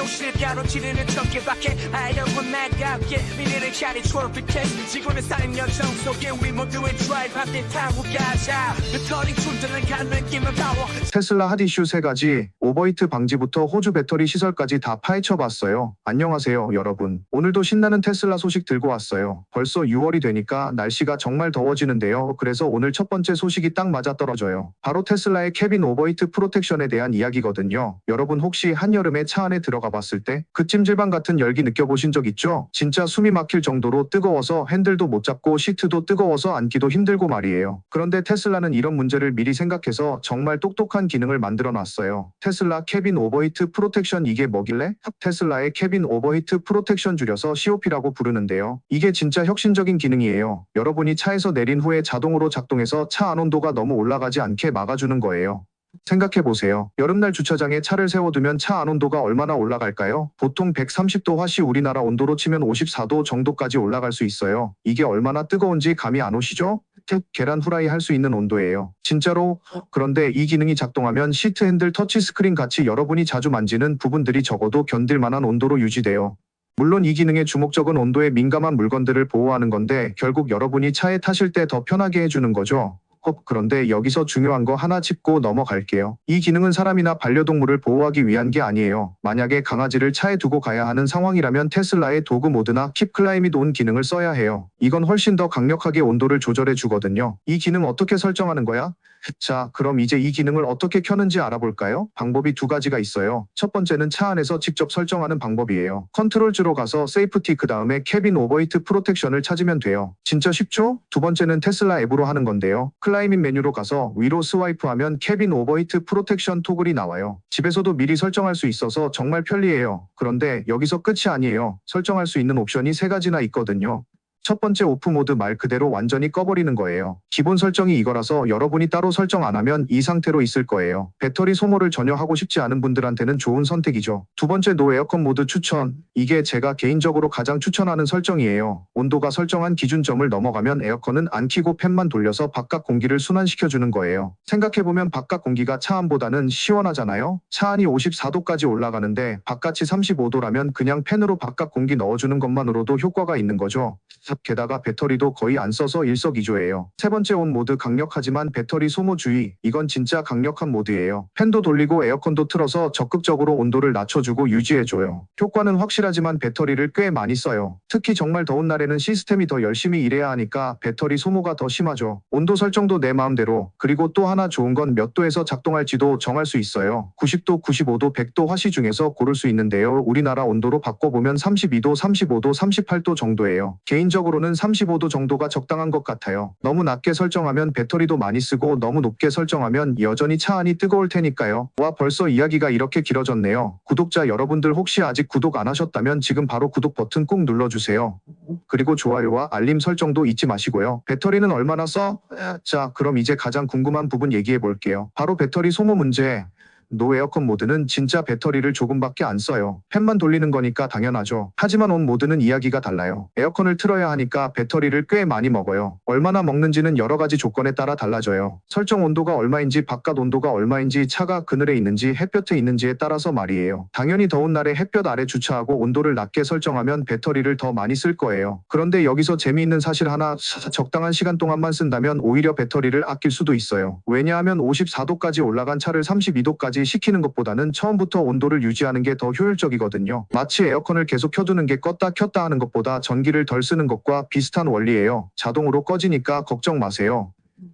조실 가로지르는 전개밖에 아이러고 나가 함께 미래를 향해 트로피켓 지구는 쌓인 여정 속에 우리 모두의 드라이브 함께 타고 가자 배터리 충전을 가는 김은 파워 테슬라 핫 이슈 세 가지, 오버히트 방지부터 호주 배터리 시설까지 다 파헤쳐 봤어요. 안녕하세요, 여러분. 오늘도 신나는 테슬라 소식 들고 왔어요. 벌써 6월이 되니까 날씨가 정말 더워지는데요. 그래서 오늘 첫 번째 소식이 딱 맞아 떨어져요. 바로 테슬라의 캐빈 오버히트 프로텍션에 대한 이야기거든요. 여러분 혹시 한여름에 차 안에 들어가 봤을 때 그 찜질방 같은 열기 느껴보신 적 있죠? 진짜 숨이 막힐 정도로 뜨거워서 핸들도 못 잡고 시트도 뜨거워서 앉기도 힘들고 말이에요. 그런데 테슬라는 이런 문제를 미리 생각해서 정말 똑똑한 기능을 만들어 놨어요. 테슬라 캐빈 오버히트 프로텍션 이게 뭐길래? 테슬라의 캐빈 오버히트 프로텍션 줄여서 COP라고 부르는데요. 이게 진짜 혁신적인 기능이에요. 여러분이 차에서 내린 후에 자동으로 작동해서 차 안 온도가 너무 올라가지 않게 막아주는 거예요. 생각해 보세요. 여름날 주차장에 차를 세워두면 차 안 온도가 얼마나 올라갈까요? 보통 130도 화씨 우리나라 온도로 치면 54도 정도까지 올라갈 수 있어요. 이게 얼마나 뜨거운지 감이 안 오시죠? 특 계란 후라이 할 수 있는 온도예요. 진짜로? 그런데 이 기능이 작동하면 시트 핸들 터치 스크린 같이 여러분이 자주 만지는 부분들이 적어도 견딜 만한 온도로 유지돼요. 물론 이 기능의 주목적은 온도에 민감한 물건들을 보호하는 건데 결국 여러분이 차에 타실 때 더 편하게 해주는 거죠. 헉, 그런데 여기서 중요한 거 하나 짚고 넘어갈게요. 이 기능은 사람이나 반려동물을 보호하기 위한 게 아니에요. 만약에 강아지를 차에 두고 가야 하는 상황이라면 테슬라의 도그 모드나 킵 클라이밋 온 기능을 써야 해요. 이건 훨씬 더 강력하게 온도를 조절해 주거든요. 이 기능 어떻게 설정하는 거야? 자, 그럼 이제 이 기능을 어떻게 켜는지 알아볼까요? 방법이 두 가지가 있어요. 첫 번째는 차 안에서 직접 설정하는 방법이에요. 컨트롤즈로 가서 세이프티 그 다음에 캐빈 오버히트 프로텍션을 찾으면 돼요. 진짜 쉽죠? 두 번째는 테슬라 앱으로 하는 건데요. 클라이밋 메뉴로 가서 위로 스와이프하면 캐빈 오버히트 프로텍션 토글이 나와요. 집에서도 미리 설정할 수 있어서 정말 편리해요. 그런데 여기서 끝이 아니에요. 설정할 수 있는 옵션이 세 가지나 있거든요. 첫 번째 오프 모드 말 그대로 완전히 꺼버리는 거예요. 기본 설정이 이거라서 여러분이 따로 설정 안 하면 이 상태로 있을 거예요. 배터리 소모를 전혀 하고 싶지 않은 분들한테는 좋은 선택이죠. 두 번째 노 에어컨 모드 추천. 이게 제가 개인적으로 가장 추천하는 설정이에요. 온도가 설정한 기준점을 넘어가면 에어컨은 안 켜고 팬만 돌려서 바깥 공기를 순환시켜 주는 거예요. 생각해보면 바깥 공기가 차 안보다는 시원하잖아요. 차 안이 54도까지 올라가는데 바깥이 35도라면 그냥 팬으로 바깥 공기 넣어주는 것만으로도 효과가 있는 거죠. 게다가 배터리도 거의 안 써서 일석이조예요. 세 번째 온 모드 강력하지만 배터리 소모 주의. 이건 진짜 강력한 모드예요. 팬도 돌리고 에어컨도 틀어서 적극적으로 온도를 낮춰주고 유지해줘요. 효과는 확실하지만 배터리를 꽤 많이 써요. 특히 정말 더운 날에는 시스템이 더 열심히 일해야 하니까 배터리 소모가 더 심하죠. 온도 설정도 내 마음대로. 그리고 또 하나 좋은 건 몇 도에서 작동할지도 정할 수 있어요. 90도, 95도, 100도 화씨 중에서 고를 수 있는데요. 우리나라 온도로 바꿔보면 32도, 35도, 38도 정도예요. 개인적 으로는 35도 정도가 적당한 것 같아요. 너무 낮게 설정하면 배터리도 많이 쓰고 너무 높게 설정하면 여전히 차 안이 뜨거울 테니까요. 와 벌써 이야기가 이렇게 길어졌네요. 구독자 여러분들 혹시 아직 구독 안 하셨다면 지금 바로 구독 버튼 꾹 눌러주세요. 그리고 좋아요와 알림 설정도 잊지 마시고요. 배터리는 얼마나 써? 자, 그럼 이제 가장 궁금한 부분 얘기해 볼게요. 바로 배터리 소모 문제. 노 에어컨 모드는 진짜 배터리를 조금밖에 안 써요. 팬만 돌리는 거니까 당연하죠. 하지만 온 모드는 이야기가 달라요. 에어컨을 틀어야 하니까 배터리를 꽤 많이 먹어요. 얼마나 먹는지는 여러 가지 조건에 따라 달라져요. 설정 온도가 얼마인지 바깥 온도가 얼마인지 차가 그늘에 있는지 햇볕에 있는지에 따라서 말이에요. 당연히 더운 날에 햇볕 아래 주차하고 온도를 낮게 설정하면 배터리를 더 많이 쓸 거예요. 그런데 여기서 재미있는 사실 하나 적당한 시간 동안만 쓴다면 오히려 배터리를 아낄 수도 있어요. 왜냐하면 54도까지 올라간 차를 32도까지 식히는 것보다는 처음부터 온도를 유지하는 게 더 효율적이거든요. 마치 에어컨을 계속 켜두는 게 껐다 켰다 하는 것보다 전기를 덜 쓰는 것과 비슷한 원리예요. 자동으로 꺼지니까 걱정 마세요.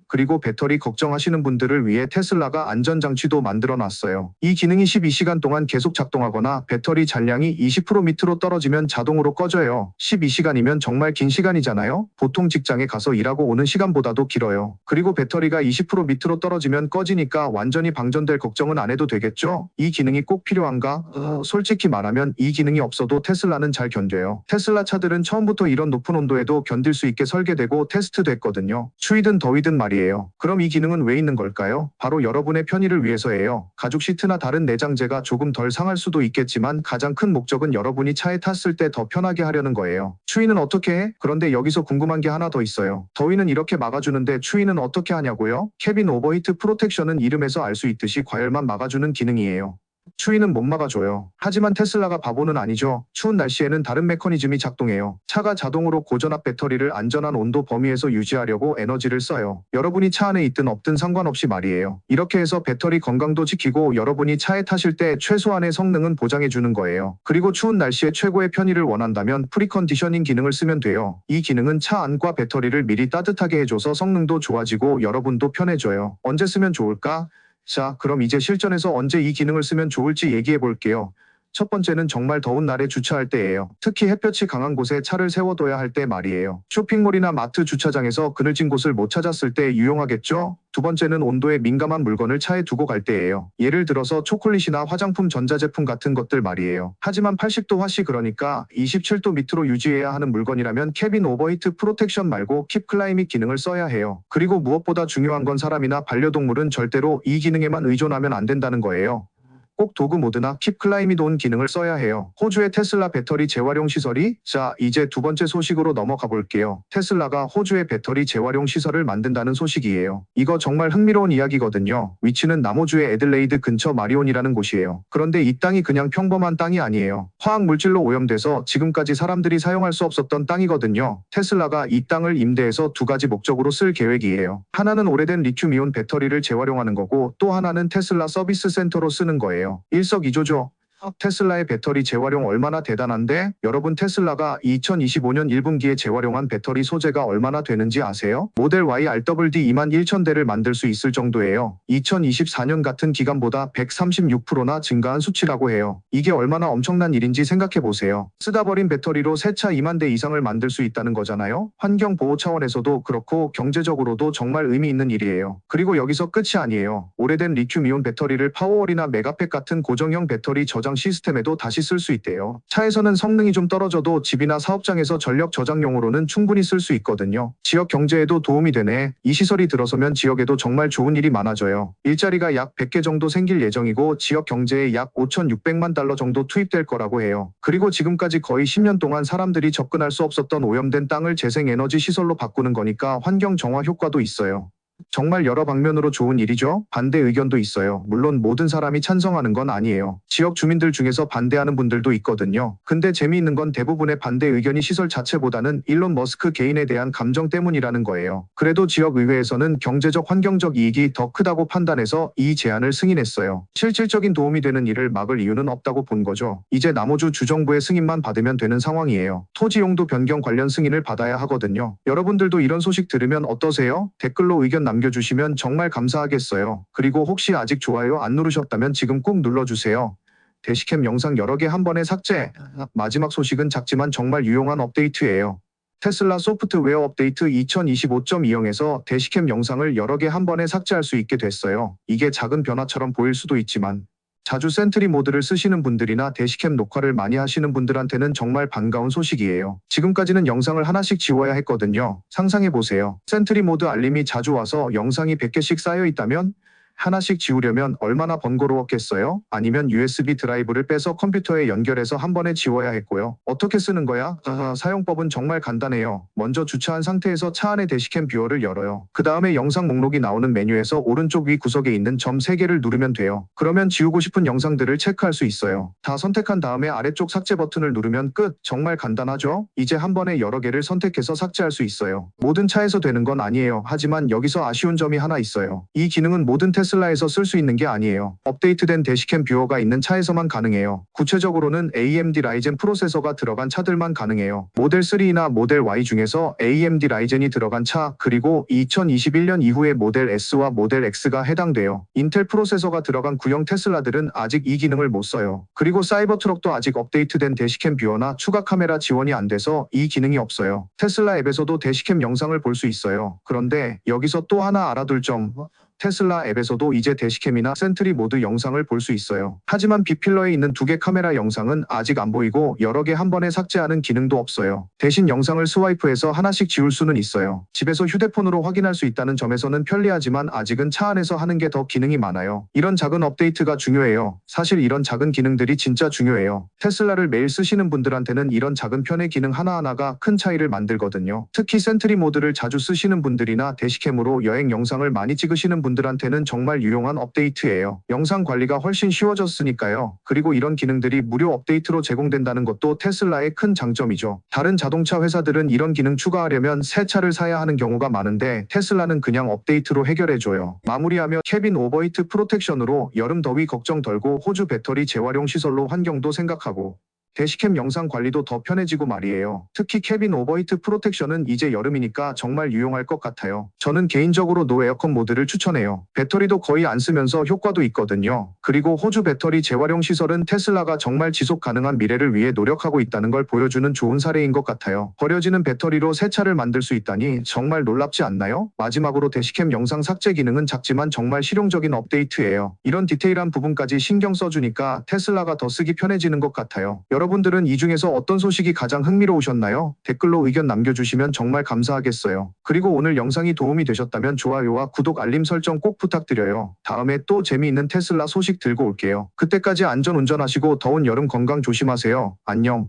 그리고 배터리 걱정하시는 분들을 위해 테슬라가 안전장치도 만들어 놨어요. 이 기능이 12시간 동안 계속 작동하거나 배터리 잔량이 20% 밑으로 떨어지면 자동으로 꺼져요. 12시간이면 정말 긴 시간이잖아요? 보통 직장에 가서 일하고 오는 시간보다도 길어요. 그리고 배터리가 20% 밑으로 떨어지면 꺼지니까 완전히 방전될 걱정은 안 해도 되겠죠? 이 기능이 꼭 필요한가? 어, 솔직히 말하면 이 기능이 없어도 테슬라는 잘 견뎌요. 테슬라 차들은 처음부터 이런 높은 온도에도 견딜 수 있게 설계되고 테스트됐거든요. 추위든 더위든 말이에요. 그럼 이 기능은 왜 있는 걸까요? 바로 여러분의 편의를 위해서예요. 가죽 시트나 다른 내장재가 조금 덜 상할 수도 있겠지만 가장 큰 목적은 여러분이 차에 탔을 때 더 편하게 하려는 거예요. 추위는 어떻게 해? 그런데 여기서 궁금한 게 하나 더 있어요. 더위는 이렇게 막아주는데 추위는 어떻게 하냐고요? 캐빈 오버히트 프로텍션은 이름에서 알 수 있듯이 과열만 막아주는 기능이에요. 추위는 못 막아줘요. 하지만 테슬라가 바보는 아니죠. 추운 날씨에는 다른 메커니즘이 작동해요. 차가 자동으로 고전압 배터리를 안전한 온도 범위에서 유지하려고 에너지를 써요. 여러분이 차 안에 있든 없든 상관없이 말이에요. 이렇게 해서 배터리 건강도 지키고 여러분이 차에 타실 때 최소한의 성능은 보장해 주는 거예요. 그리고 추운 날씨에 최고의 편의를 원한다면 프리컨디셔닝 기능을 쓰면 돼요. 이 기능은 차 안과 배터리를 미리 따뜻하게 해줘서 성능도 좋아지고 여러분도 편해져요. 언제 쓰면 좋을까? 자, 그럼 이제 실전에서 언제 이 기능을 쓰면 좋을지 얘기해 볼게요. 첫 번째는 정말 더운 날에 주차할 때예요. 특히 햇볕이 강한 곳에 차를 세워둬야 할 때 말이에요. 쇼핑몰이나 마트 주차장에서 그늘진 곳을 못 찾았을 때 유용하겠죠? 두 번째는 온도에 민감한 물건을 차에 두고 갈 때예요. 예를 들어서 초콜릿이나 화장품 전자제품 같은 것들 말이에요. 하지만 80도 화씨 그러니까 27도 밑으로 유지해야 하는 물건이라면 캐빈 오버히트 프로텍션 말고 킵 클라이밋 기능을 써야 해요. 그리고 무엇보다 중요한 건 사람이나 반려동물은 절대로 이 기능에만 의존하면 안 된다는 거예요. 꼭 도구 모드나 킵 클라이밋 온 기능을 써야 해요. 호주의 테슬라 배터리 재활용 시설이 자 이제 두 번째 소식으로 넘어가 볼게요. 테슬라가 호주의 배터리 재활용 시설을 만든다는 소식이에요. 이거 정말 흥미로운 이야기거든요. 위치는 남호주의 애들레이드 근처 마리온이라는 곳이에요. 그런데 이 땅이 그냥 평범한 땅이 아니에요. 화학 물질로 오염돼서 지금까지 사람들이 사용할 수 없었던 땅이거든요. 테슬라가 이 땅을 임대해서 두 가지 목적으로 쓸 계획이에요. 하나는 오래된 리튬이온 배터리를 재활용하는 거고 또 하나는 테슬라 서비스 센터로 쓰는 거예요. 일석이조죠. 테슬라의 배터리 재활용 얼마나 대단한데 여러분 테슬라가 2025년 1분기에 재활용한 배터리 소재가 얼마나 되는지 아세요? 모델 Y RWD 2만 1천 대를 만들 수 있을 정도예요. 2024년 같은 기간보다 136%나 증가한 수치라고 해요. 이게 얼마나 엄청난 일인지 생각해 보세요. 쓰다 버린 배터리로 새 차 2만 대 이상을 만들 수 있다는 거잖아요. 환경 보호 차원에서도 그렇고 경제적으로도 정말 의미 있는 일이에요. 그리고 여기서 끝이 아니에요. 오래된 리튬 이온 배터리를 파워월이나 메가팩 같은 고정형 배터리 저장 시스템에도 다시 쓸 수 있대요. 차에서는 성능이 좀 떨어져도 집이나 사업장에서 전력 저장용으로는 충분히 쓸 수 있거든요. 지역 경제에도 도움이 되네. 이 시설이 들어서면 지역에도 정말 좋은 일이 많아져요. 일자리가 약 100개 정도 생길 예정이고 지역 경제에 약 5,600만 달러 정도 투입될 거라고 해요. 그리고 지금까지 거의 10년 동안 사람들이 접근할 수 없었던 오염된 땅을 재생에너지 시설로 바꾸는 거니까 환경 정화 효과도 있어요. 정말 여러 방면으로 좋은 일이죠. 반대 의견도 있어요. 물론 모든 사람이 찬성하는 건 아니에요. 지역 주민들 중에서 반대하는 분들도 있거든요. 근데 재미있는 건 대부분의 반대 의견이 시설 자체보다는 일론 머스크 개인에 대한 감정 때문이라는 거예요. 그래도 지역 의회에서는 경제적 환경적 이익이 더 크다고 판단해서 이 제안을 승인했어요. 실질적인 도움이 되는 일을 막을 이유는 없다고 본 거죠. 이제 남호주 주정부의 승인만 받으면 되는 상황이에요. 토지 용도 변경 관련 승인을 받아야 하거든요. 여러분들도 이런 소식 들으면 어떠세요? 댓글로 의견 남겨주시면 정말 감사하겠어요. 그리고 혹시 아직 좋아요 안 누르셨다면 지금 꼭 눌러주세요. 대시캠 영상 여러 개 한 번에 삭제. 마지막 소식은 작지만 정말 유용한 업데이트예요. 테슬라 소프트웨어 업데이트 2025.20에서 대시캠 영상을 여러 개 한 번에 삭제할 수 있게 됐어요. 이게 작은 변화처럼 보일 수도 있지만 자주 센트리 모드를 쓰시는 분들이나 대시캠 녹화를 많이 하시는 분들한테는 정말 반가운 소식이에요. 지금까지는 영상을 하나씩 지워야 했거든요. 상상해 보세요. 센트리 모드 알림이 자주 와서 영상이 100개씩 쌓여 있다면 하나씩 지우려면 얼마나 번거로웠겠어요? 아니면 USB 드라이브를 빼서 컴퓨터에 연결해서 한 번에 지워야 했고요. 어떻게 쓰는 거야? 아, 사용법은 정말 간단해요. 먼저 주차한 상태에서 차 안의 대시캠 뷰어를 열어요. 그 다음에 영상 목록이 나오는 메뉴에서 오른쪽 위 구석에 있는 점 3개를 누르면 돼요. 그러면 지우고 싶은 영상들을 체크할 수 있어요. 다 선택한 다음에 아래쪽 삭제 버튼을 누르면 끝. 정말 간단하죠? 이제 한 번에 여러 개를 선택해서 삭제할 수 있어요. 모든 차에서 되는 건 아니에요. 하지만 여기서 아쉬운 점이 하나 있어요. 이 기능은 모든 테 슬라에서 쓸 수 있는 게 아니에요. 업데이트된 대시캠 뷰어가 있는 차에서만 가능해요. 구체적으로는 AMD 라이젠 프로세서가 들어간 차들만 가능해요. 모델 3나 모델 Y 중에서 AMD 라이젠이 들어간 차 그리고 2021년 이후의 모델 S와 모델 X가 해당돼요. 인텔 프로세서가 들어간 구형 테슬라들은 아직 이 기능을 못 써요. 그리고 사이버 트럭도 아직 업데이트된 대시캠 뷰어나 추가 카메라 지원이 안 돼서 이 기능이 없어요. 테슬라 앱에서도 대시캠 영상을 볼 수 있어요. 그런데 여기서 또 하나 알아둘 점 테슬라 앱에서도 이제 대시캠이나 센트리 모드 영상을 볼 수 있어요. 하지만 B필러에 있는 두 개 카메라 영상은 아직 안 보이고 여러 개 한 번에 삭제하는 기능도 없어요. 대신 영상을 스와이프해서 하나씩 지울 수는 있어요. 집에서 휴대폰으로 확인할 수 있다는 점에서는 편리하지만 아직은 차 안에서 하는 게 더 기능이 많아요. 이런 작은 업데이트가 중요해요. 사실 이런 작은 기능들이 진짜 중요해요. 테슬라를 매일 쓰시는 분들한테는 이런 작은 편의 기능 하나하나가 큰 차이를 만들거든요. 특히 센트리 모드를 자주 쓰시는 분들이나 대시캠으로 여행 영상을 많이 찍으시는 분들 한테는 정말 유용한 업데이트예요. 영상 관리가 훨씬 쉬워졌으니까요. 그리고 이런 기능들이 무료 업데이트로 제공된다는 것도 테슬라의 큰 장점이죠. 다른 자동차 회사들은 이런 기능 추가하려면 새 차를 사야 하는 경우가 많은데 테슬라는 그냥 업데이트로 해결해줘요. 마무리하며 캐빈 오버히트 프로텍션으로 여름 더위 걱정 덜고 호주 배터리 재활용 시설로 환경도 생각하고 대시캠 영상 관리도 더 편해지고 말이에요. 특히 캐빈 오버히트 프로텍션은 이제 여름이니까 정말 유용할 것 같아요. 저는 개인적으로 노 에어컨 모드를 추천해요. 배터리도 거의 안 쓰면서 효과도 있거든요. 그리고 호주 배터리 재활용 시설은 테슬라가 정말 지속 가능한 미래를 위해 노력하고 있다는 걸 보여주는 좋은 사례인 것 같아요. 버려지는 배터리로 새 차를 만들 수 있다니 정말 놀랍지 않나요? 마지막으로 대시캠 영상 삭제 기능은 작지만 정말 실용적인 업데이트예요. 이런 디테일한 부분까지 신경 써주니까 테슬라가 더 쓰기 편해지는 것 같아요. 여러분들은 이 중에서 어떤 소식이 가장 흥미로우셨나요? 댓글로 의견 남겨주시면 정말 감사하겠어요. 그리고 오늘 영상이 도움이 되셨다면 좋아요와 구독 알림 설정 꼭 부탁드려요. 다음에 또 재미있는 테슬라 소식 들고 올게요. 그때까지 안전 운전하시고 더운 여름 건강 조심하세요. 안녕.